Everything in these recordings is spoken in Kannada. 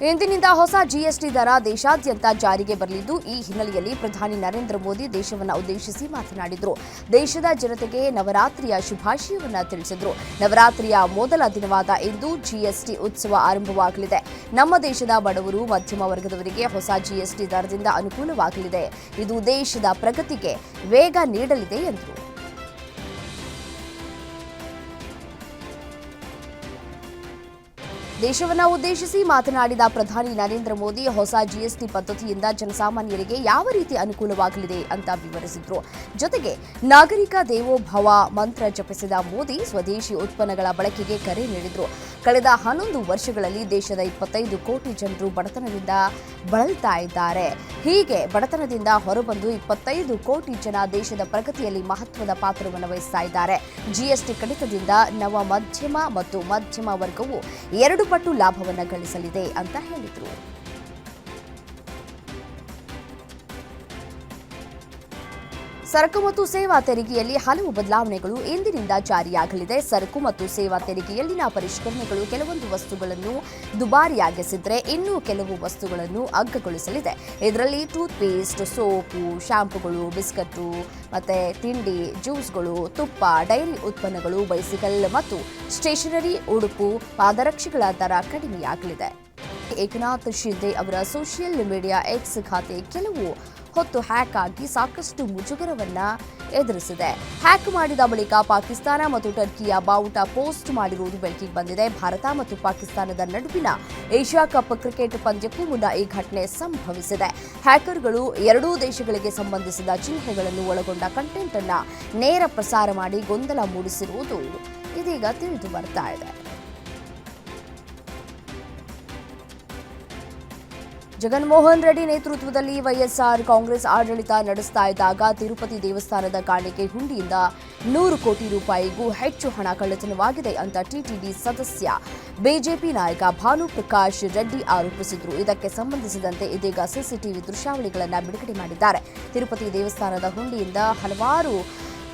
ಇಂದಿನಿಂದ ಹೊಸ ಜಿಎಸ್ಟಿ ದರ ದೇಶಾದ್ಯಂತ ಜಾರಿಗೆ ಬರಲಿದ್ದು, ಈ ಹಿನ್ನೆಲೆಯಲ್ಲಿ ಪ್ರಧಾನಿ ನರೇಂದ್ರ ಮೋದಿ ದೇಶವನ್ನು ಉದ್ದೇಶಿಸಿ ಮಾತನಾಡಿದರು. ದೇಶದ ಜನತೆಗೆ ನವರಾತ್ರಿಯ ಶುಭಾಶಯವನ್ನ ತಿಳಿಸಿದರು. ನವರಾತ್ರಿಯ ಮೊದಲ ದಿನವಾದ ಇಂದು ಜಿಎಸ್ಟಿ ಉತ್ಸವ ಆರಂಭವಾಗಲಿದೆ. ನಮ್ಮ ದೇಶದ ಬಡವರು, ಮಧ್ಯಮ ವರ್ಗದವರಿಗೆ ಹೊಸ ಜಿಎಸ್ಟಿ ದರದಿಂದ ಅನುಕೂಲವಾಗಲಿದೆ. ಇದು ದೇಶದ ಪ್ರಗತಿಗೆ ವೇಗ ನೀಡಲಿದೆ ಎಂದರು. ದೇಶವನ್ನ ಉದ್ದೇಶಿಸಿ ಮಾತನಾಡಿದ ಪ್ರಧಾನಿ ನರೇಂದ್ರ ಮೋದಿ, ಹೊಸ ಜಿಎಸ್ಟಿ ಪದ್ಧತಿಯಿಂದ ಜನಸಾಮಾನ್ಯರಿಗೆ ಯಾವ ರೀತಿ ಅನುಕೂಲವಾಗಲಿದೆ ಅಂತ ವಿವರಿಸಿದ್ರು. ಜೊತೆಗೆ ನಾಗರಿಕ ದೇವೋಭವ ಮಂತ್ರ ಜಪಿಸಿದ ಮೋದಿ ಸ್ವದೇಶಿ ಉತ್ಪನ್ನಗಳ ಬಳಕೆಗೆ ಕರೆ ನೀಡಿದ್ರು. ಕಳೆದ ಹನ್ನೊಂದು ವರ್ಷಗಳಲ್ಲಿ ದೇಶದ ಇಪ್ಪತ್ತೈದು ಕೋಟಿ ಜನರು ಬಡತನದಿಂದ ಬಳಲ್ತಾ ಇದ್ದಾರೆ. ಹೀಗೆ ಬಡತನದಿಂದ ಹೊರಬಂದು ಇಪ್ಪತ್ತೈದು ಕೋಟಿ ಜನ ದೇಶದ ಪ್ರಗತಿಯಲ್ಲಿ ಮಹತ್ವದ ಪಾತ್ರವನ್ನು ವಹಿಸ್ತಾ ಇದ್ದಾರೆ. ಜಿಎಸ್ಟಿ ಕಡಿತದಿಂದ ನವ ಮಧ್ಯಮ ಮತ್ತು ಮಧ್ಯಮ ವರ್ಗವು ಎರಡು ಪಟ್ಟು ಲಾಭವನ್ನು ಗಳಿಸಲಿದೆ ಅಂತ ಹೇಳಿದರು. ಸರಕು ಮತ್ತು ಸೇವಾ ತೆರಿಗೆಯಲ್ಲಿ ಹಲವು ಬದಲಾವಣೆಗಳು ಇಂದಿನಿಂದ ಜಾರಿಯಾಗಲಿದೆ. ಸರಕು ಮತ್ತು ಸೇವಾ ತೆರಿಗೆಯಲ್ಲಿನ ಪರಿಷ್ಕರಣೆಗಳು ಕೆಲವೊಂದು ವಸ್ತುಗಳನ್ನು ದುಬಾರಿಯಾಗಿಸಿದ್ರೆ ಇನ್ನೂ ಕೆಲವು ವಸ್ತುಗಳನ್ನು ಅಗ್ಗಗೊಳಿಸಲಿದೆ ಇದರಲ್ಲಿ ಟೂತ್ ಪೇಸ್ಟ್ ಸೋಪು ಶಾಂಪುಗಳು ಬಿಸ್ಕಟ್ಟು ಮತ್ತೆ ತಿಂಡಿ, ಜ್ಯೂಸ್ಗಳು, ತುಪ್ಪ, ಡೈರಿ ಉತ್ಪನ್ನಗಳು, ಬೈಸಿಕಲ್ ಮತ್ತು ಸ್ಟೇಷನರಿ ಉಡುಪು ಪಾದರಕ್ಷೆಗಳ ದರ ಕಡಿಮೆಯಾಗಲಿದೆ. ಏಕನಾಥ್ ಶಿಂದೆ ಅವರ ಸೋಷಿಯಲ್ ಮೀಡಿಯಾ ಎಕ್ಸ್ ಖಾತೆ ಕೆಲವು ಹೊತ್ತು ಹ್ಯಾಕ್ ಆಗಿ ಸಾಕಷ್ಟು ಮುಜುಗರವನ್ನ ಎದುರಿಸಿದೆ. ಹ್ಯಾಕ್ ಮಾಡಿದ ಬಳಿಕ ಪಾಕಿಸ್ತಾನ ಮತ್ತು ಟರ್ಕಿಯ ಬಾವುಟ ಪೋಸ್ಟ್ ಮಾಡಿರುವುದು ಬೆಳಕಿಗೆ ಬಂದಿದೆ. ಭಾರತ ಮತ್ತು ಪಾಕಿಸ್ತಾನದ ನಡುವಿನ ಏಷ್ಯಾ ಕಪ್ ಕ್ರಿಕೆಟ್ ಪಂದ್ಯಕ್ಕೂ ಮುನ್ನ ಈ ಘಟನೆ ಸಂಭವಿಸಿದೆ. ಹ್ಯಾಕರ್ಗಳು ಎರಡೂ ದೇಶಗಳಿಗೆ ಸಂಬಂಧಿಸಿದ ಚಿಹ್ನೆಗಳನ್ನು ಒಳಗೊಂಡ ಕಂಟೆಂಟ್ ಅನ್ನ ನೇರ ಪ್ರಸಾರ ಮಾಡಿ ಗೊಂದಲ ಮೂಡಿಸಿರುವುದು ಇದೀಗ ತಿಳಿದು ಬರ್ತಾ ಇದೆ. ಜಗನ್ಮೋಹನ್ ರೆಡ್ಡಿ ನೇತೃತ್ವದಲ್ಲಿ ವೈಎಸ್ಆರ್ ಕಾಂಗ್ರೆಸ್ ಆಡಳಿತ ನಡೆಸ್ತಾ ಇದ್ದಾಗ ತಿರುಪತಿ ದೇವಸ್ಥಾನದ ಕಾಣಿಕೆ ಹುಂಡಿಯಿಂದ ನೂರು ಕೋಟಿ ರೂಪಾಯಿಗೂ ಹೆಚ್ಚು ಹಣ ಕಳ್ಳತನವಾಗಿದೆ ಅಂತ ಟಿಟಿಡಿ ಸದಸ್ಯ ಬಿಜೆಪಿ ನಾಯಕ ಭಾನುಪ್ರಕಾಶ್ ರೆಡ್ಡಿ ಆರೋಪಿಸಿದ್ರು. ಇದಕ್ಕೆ ಸಂಬಂಧಿಸಿದಂತೆ ಇದೀಗ ಸಿಸಿಟಿವಿ ದೃಶ್ಯಾವಳಿಗಳನ್ನು ಬಿಡುಗಡೆ ಮಾಡಿದ್ದಾರೆ. ತಿರುಪತಿ ದೇವಸ್ಥಾನದ ಹುಂಡಿಯಿಂದ ಹಲವಾರು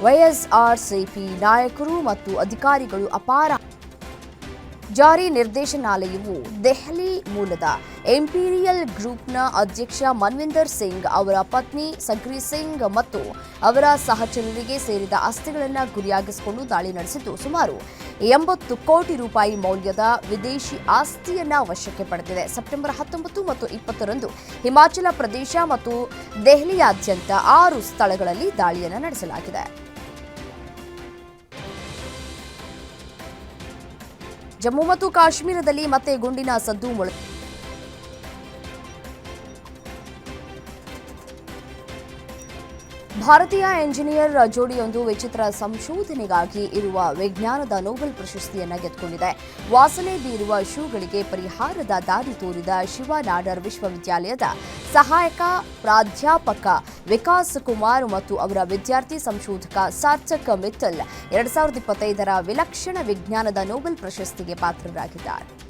ವೈಎಸ್ಆರ್ಸಿಪಿ ನಾಯಕರು ಮತ್ತು ಅಧಿಕಾರಿಗಳು ಅಪಾರ ಜಾರಿ ನಿರ್ದೇಶನಾಲಯವು ದೆಹಲಿ ಮೂಲದ ಎಂಪೀರಿಯಲ್ ಗ್ರೂಪ್ನ ಅಧ್ಯಕ್ಷ ಮನ್ವಿಂದರ್ ಸಿಂಗ್, ಅವರ ಪತ್ನಿ ಸಗ್ರಿ ಸಿಂಗ್ ಮತ್ತು ಅವರ ಸಹಚರರಿಗೆ ಸೇರಿದ ಆಸ್ತಿಗಳನ್ನು ಗುರಿಯಾಗಿಸಿಕೊಂಡು ದಾಳಿ ನಡೆಸಿದ್ದು ಸುಮಾರು ಎಂಬತ್ತು ಕೋಟಿ ರೂಪಾಯಿ ಮೌಲ್ಯದ ವಿದೇಶಿ ಆಸ್ತಿಯನ್ನ ವಶಕ್ಕೆ ಪಡೆದಿದೆ. ಸೆಪ್ಟೆಂಬರ್ ಹತ್ತೊಂಬತ್ತು ಮತ್ತು ಇಪ್ಪತ್ತರಂದು ಹಿಮಾಚಲ ಪ್ರದೇಶ ಮತ್ತು ದೆಹಲಿಯಾದ್ಯಂತ ಆರು ಸ್ಥಳಗಳಲ್ಲಿ ದಾಳಿಯನ್ನು ನಡೆಸಲಾಗಿದೆ. ಜಮ್ಮು ಮತ್ತು ಕಾಶ್ಮೀರದಲ್ಲಿ ಮತ್ತೆ ಗುಂಡಿನ ಸದ್ದು ಮೊಳ ಭಾರತೀಯ ಎಂಜಿನಿಯರ್ ಜೋಡಿಯೊಂದು ವಿಚಿತ್ರ ಸಂಶೋಧನೆಗಾಗಿ ಇರುವ ವಿಜ್ಞಾನದ ನೊಬೆಲ್ ಪ್ರಶಸ್ತಿಯನ್ನು ಗೆದ್ದುಕೊಂಡಿದೆ. ವಾಸನೆ ಬೀರುವ ಶೂಗಳಿಗೆ ಪರಿಹಾರದ ದಾರಿ ತೋರಿದ ಶಿವ ನಾಡರ್ ವಿಶ್ವವಿದ್ಯಾಲಯದ ಸಹಾಯಕ ಪ್ರಾಧ್ಯಾಪಕ ವಿಕಾಸ್ ಕುಮಾರ್ ಮತ್ತು ಅವರ ವಿದ್ಯಾರ್ಥಿ ಸಂಶೋಧಕ ಸಾರ್ಥಕ್ ಮಿತ್ತಲ್ ಎರಡ್ ಸಾವಿರದ ಇಪ್ಪತ್ತೈದರ ವಿಲಕ್ಷಣ ವಿಜ್ಞಾನದ ನೊಬೆಲ್ ಪ್ರಶಸ್ತಿಗೆ ಪಾತ್ರರಾಗಿದ್ದಾರೆ.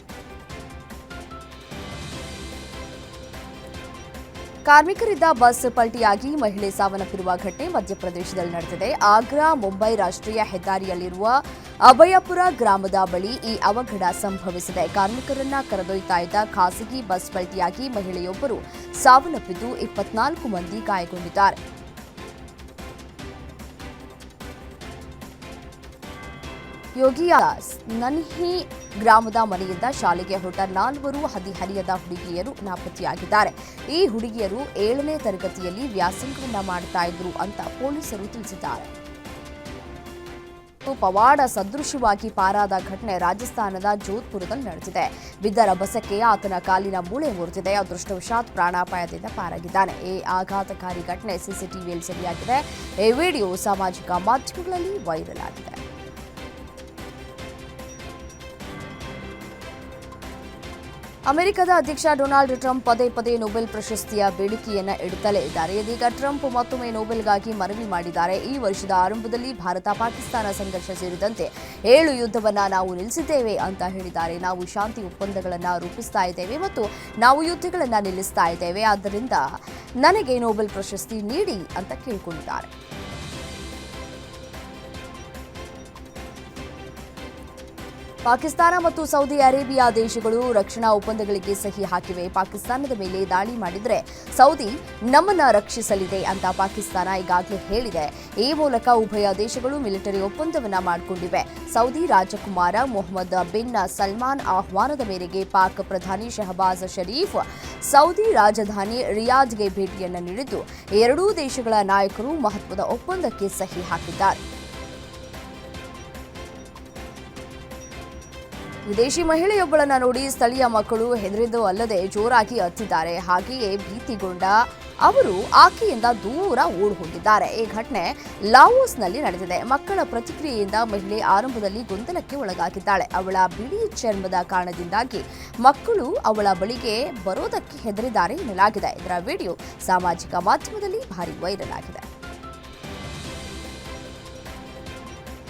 ಕಾರ್ಮಿಕರಿದ್ದ ಬಸ್ ಪಲ್ಟಿಯಾಗಿ ಮಹಿಳೆ ಸಾವನ್ನಪ್ಪಿರುವ ಘಟನೆ ಮಧ್ಯಪ್ರದೇಶದಲ್ಲಿ ನಡೆದಿದೆ. ಆಗ್ರಾ, ಮುಂಬೈ ರಾಷ್ಟ್ರೀಯ ಹೆದ್ದಾರಿಯಲ್ಲಿರುವ ಅಭಯಪುರ ಗ್ರಾಮದ ಬಳಿ ಈ ಅವಘಡ ಸಂಭವಿಸಿದೆ. ಕಾರ್ಮಿಕರನ್ನ ಕರೆದೊಯ್ತಾ ಇದ್ದ ಖಾಸಗಿ ಬಸ್ ಪಲ್ಟಿಯಾಗಿ ಮಹಿಳೆಯೊಬ್ಬರು ಸಾವನ್ನಪ್ಪಿದ್ದು ಇಪ್ಪತ್ನಾಲ್ಕು ಮಂದಿ ಗಾಯಗೊಂಡಿದ್ದಾರೆ. ಯೋಗಿಯ ನನ್ಹಿ ಗ್ರಾಮದ ಮನೆಯಿಂದ ಶಾಲೆಗೆ ಹೊರಟ ನಾಲ್ವರು ಹದಿಹರಿಯದ ಹುಡುಗಿಯರು ನಾಪತ್ತೆಯಾಗಿದ್ದಾರೆ. ಈ ಹುಡುಗಿಯರು ಏಳನೇ ತರಗತಿಯಲ್ಲಿ ವ್ಯಾಸಂಗವನ್ನ ಮಾಡ್ತಾ ಇದ್ರು ಅಂತ ಪೊಲೀಸರು ತಿಳಿಸಿದ್ದಾರೆ. ಪವಾಡ ಸದೃಶವಾಗಿ ಪಾರಾದ ಘಟನೆ ರಾಜಸ್ಥಾನದ ಜೋಧ್ಪುರದಲ್ಲಿ ನಡೆದಿದೆ. ಬಿದ್ದ ಬಸಕ್ಕೆ ಆತನ ಕಾಲಿನ ಮೂಳೆ ಮುರಿದಿದೆ. ಅದೃಷ್ಟವಶಾತ್ ಪ್ರಾಣಾಪಾಯದಿಂದ ಪಾರಾಗಿದ್ದಾನೆ. ಈ ಆಘಾತಕಾರಿ ಘಟನೆ ಸಿಸಿಟಿವಿಯಲ್ಲಿ ಸೆರೆಯಾಗಿದೆ. ಈ ವಿಡಿಯೋ ಸಾಮಾಜಿಕ ಮಾಧ್ಯಮಗಳಲ್ಲಿ ವೈರಲ್ ಆಗಿದೆ. ಅಮೆರಿಕದ ಅಧ್ಯಕ್ಷ ಡೊನಾಲ್ಡ್ ಟ್ರಂಪ್ ಪದೇ ಪದೇ ನೊಬೆಲ್ ಪ್ರಶಸ್ತಿಯ ಬೇಡಿಕೆಯನ್ನು ಇಡುತ್ತಲೇ ಇದ್ದಾರೆ. ಇದೀಗ ಟ್ರಂಪ್ ಮತ್ತೊಮ್ಮೆ ನೊಬೆಲ್ಗಾಗಿ ಮನವಿ ಮಾಡಿದ್ದಾರೆ. ಈ ವರ್ಷದ ಆರಂಭದಲ್ಲಿ ಭಾರತ ಪಾಕಿಸ್ತಾನ ಸಂಘರ್ಷ ಸೇರಿದಂತೆ ಏಳು ಯುದ್ಧವನ್ನು ನಾವು ನಿಲ್ಲಿಸಿದ್ದೇವೆ ಅಂತ ಹೇಳಿದ್ದಾರೆ. ನಾವು ಶಾಂತಿ ಒಪ್ಪಂದಗಳನ್ನು ರೂಪಿಸ್ತಾ ಇದ್ದೇವೆ ಮತ್ತು ನಾವು ಯುದ್ಧಗಳನ್ನು ನಿಲ್ಲಿಸ್ತಾ ಇದ್ದೇವೆ. ಆದ್ದರಿಂದ ನನಗೆ ನೊಬೆಲ್ ಪ್ರಶಸ್ತಿ ನೀಡಿ ಅಂತ ಕೇಳಿಕೊಂಡಿದ್ದಾರೆ. ಪಾಕಿಸ್ತಾನ ಮತ್ತು ಸೌದಿ ಅರೇಬಿಯಾ ದೇಶಗಳು ರಕ್ಷಣಾ ಒಪ್ಪಂದಗಳಿಗೆ ಸಹಿ ಹಾಕಿವೆ. ಪಾಕಿಸ್ತಾನದ ಮೇಲೆ ದಾಳಿ ಮಾಡಿದರೆ ಸೌದಿ ನಮ್ಮನ್ನ ರಕ್ಷಿಸಲಿದೆ ಅಂತ ಪಾಕಿಸ್ತಾನ ಈಗಾಗಲೇ ಹೇಳಿದೆ. ಈ ಮೂಲಕ ಉಭಯ ದೇಶಗಳು ಮಿಲಿಟರಿ ಒಪ್ಪಂದವನ್ನ ಮಾಡಿಕೊಂಡಿವೆ. ಸೌದಿ ರಾಜಕುಮಾರ ಮೊಹಮ್ಮದ್ ಬಿನ್ ಸಲ್ಮಾನ್ ಆಹ್ವಾನದ ಮೇರೆಗೆ ಪಾಕ್ ಪ್ರಧಾನಿ ಶಹಬಾಜ್ ಶರೀಫ್ ಸೌದಿ ರಾಜಧಾನಿ ರಿಯಾದ್ಗೆ ಭೇಟಿಯನ್ನು ನೀಡಿದ್ದು. ಎರಡೂ ದೇಶಗಳ ನಾಯಕರು ಮಹತ್ವದ ಒಪ್ಪಂದಕ್ಕೆ ಸಹಿ ಹಾಕಿದ್ದಾರೆ. ವಿದೇಶಿ ಮಹಿಳೆಯೊಬ್ಬಳನ್ನ ನೋಡಿ ಸ್ಥಳೀಯ ಮಕ್ಕಳು ಹೆದರಿದ್ದು ಅಲ್ಲದೆ ಜೋರಾಗಿ ಅತ್ತಿದ್ದಾರೆ ಹಾಗೆಯೇ ಭೀತಿಗೊಂಡ ಅವರು ಆಕೆಯಿಂದ ದೂರ ಓಡ್ ಹೋಗಿದ್ದಾರೆ ಈ ಘಟನೆ ಲಾವೋಸ್ನಲ್ಲಿ ನಡೆದಿದೆ. ಮಕ್ಕಳ ಪ್ರತಿಕ್ರಿಯೆಯಿಂದ ಮಹಿಳೆ ಆರಂಭದಲ್ಲಿ ಗೊಂದಲಕ್ಕೆ ಒಳಗಾಗಿದ್ದಾಳೆ. ಅವಳ ಬಿಳಿ ಚರ್ಮದ ಕಾರಣದಿಂದಾಗಿ ಮಕ್ಕಳು ಅವಳ ಬಳಿಗೆ ಬರೋದಕ್ಕೆ ಹೆದರಿದ್ದಾರೆ ಎನ್ನಲಾಗಿದೆ. ಇದರ ವಿಡಿಯೋ ಸಾಮಾಜಿಕ ಮಾಧ್ಯಮದಲ್ಲಿ ಭಾರಿ ವೈರಲ್ ಆಗಿದೆ.